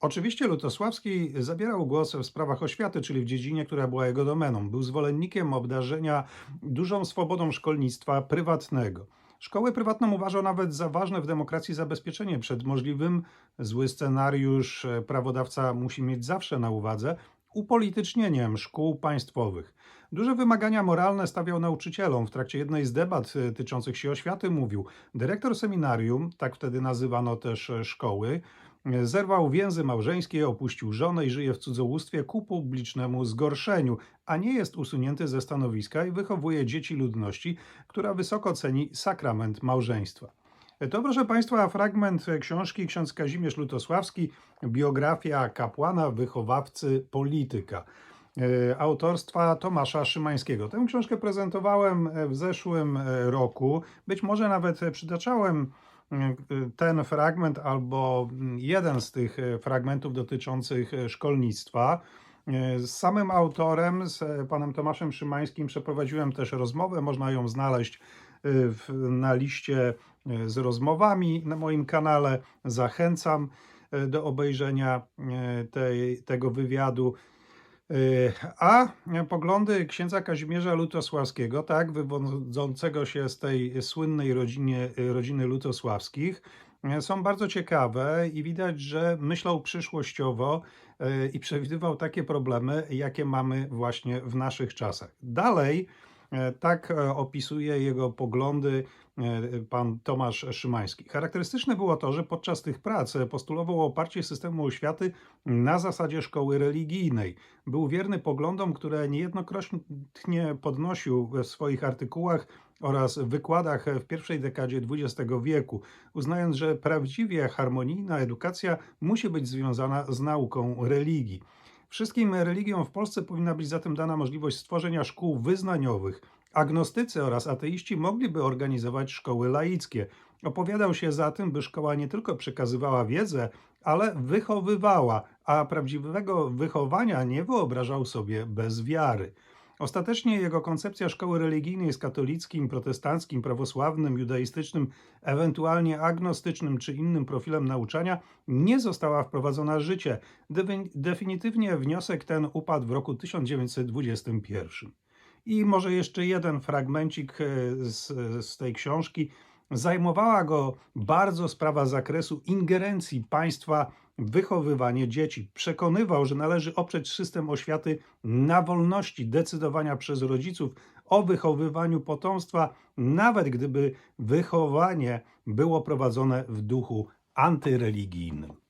Oczywiście Lutosławski zabierał głos w sprawach oświaty, czyli w dziedzinie, która była jego domeną. Był zwolennikiem obdarzenia dużą swobodą szkolnictwa prywatnego. Szkołę prywatną uważał nawet za ważne w demokracji zabezpieczenie przed możliwym zły scenariusz. e, Prawodawca musi mieć zawsze na uwadze upolitycznieniem szkół państwowych. Duże wymagania moralne stawiał nauczycielom. W trakcie jednej z debat e, tyczących się oświaty mówił: Dyrektor seminarium, tak wtedy nazywano też e, szkoły, zerwał więzy małżeńskie, opuścił żonę i żyje w cudzołóstwie ku publicznemu zgorszeniu, a nie jest usunięty ze stanowiska i wychowuje dzieci ludności, która wysoko ceni sakrament małżeństwa. To, proszę Państwa, fragment książki ksiądz Kazimierz Lutosławski, biografia kapłana, wychowawcy, polityka. e, Autorstwa Tomasza Szymańskiego. Tę książkę prezentowałem w zeszłym e, roku. Być może nawet przytaczałem ten fragment albo jeden z tych e, fragmentów dotyczących e, szkolnictwa. E, Z samym autorem, z panem Tomaszem Szymańskim, przeprowadziłem też rozmowę. Można ją znaleźć w, na liście z rozmowami na moim kanale. Zachęcam do obejrzenia tej, tego wywiadu. E, A poglądy księdza Kazimierza Lutosławskiego, tak, wywodzącego się z tej słynnej rodzinie, rodziny Lutosławskich, e, są bardzo ciekawe i widać, że myślał przyszłościowo e, i przewidywał takie problemy, jakie mamy właśnie w naszych czasach. Dalej, e, tak e, opisuje jego poglądy e, pan Tomasz Szymański. Charakterystyczne było to, że podczas tych prac e, postulował oparcie systemu oświaty na zasadzie szkoły religijnej. Był wierny poglądom, które niejednokrotnie podnosił w swoich artykułach oraz wykładach w pierwszej dekadzie XX wieku, uznając, że prawdziwie harmonijna edukacja musi być związana z nauką religii. Wszystkim religiom w Polsce powinna być zatem dana możliwość stworzenia szkół wyznaniowych. Agnostycy oraz ateiści mogliby organizować szkoły laickie. Opowiadał się za tym, by szkoła nie tylko przekazywała wiedzę, ale wychowywała, a prawdziwego wychowania nie wyobrażał sobie bez wiary. Ostatecznie jego koncepcja szkoły religijnej z katolickim, protestanckim, prawosławnym, judaistycznym, ewentualnie agnostycznym czy innym profilem nauczania nie została wprowadzona w życie. Definitywnie wniosek ten upadł w roku 1921. I może jeszcze jeden fragmencik e, z, z tej książki. Zajmowała go bardzo sprawa zakresu ingerencji państwa wychowywanie dzieci. Przekonywał, że należy oprzeć system oświaty na wolności decydowania przez rodziców o wychowywaniu potomstwa, nawet gdyby wychowanie było prowadzone w duchu antyreligijnym.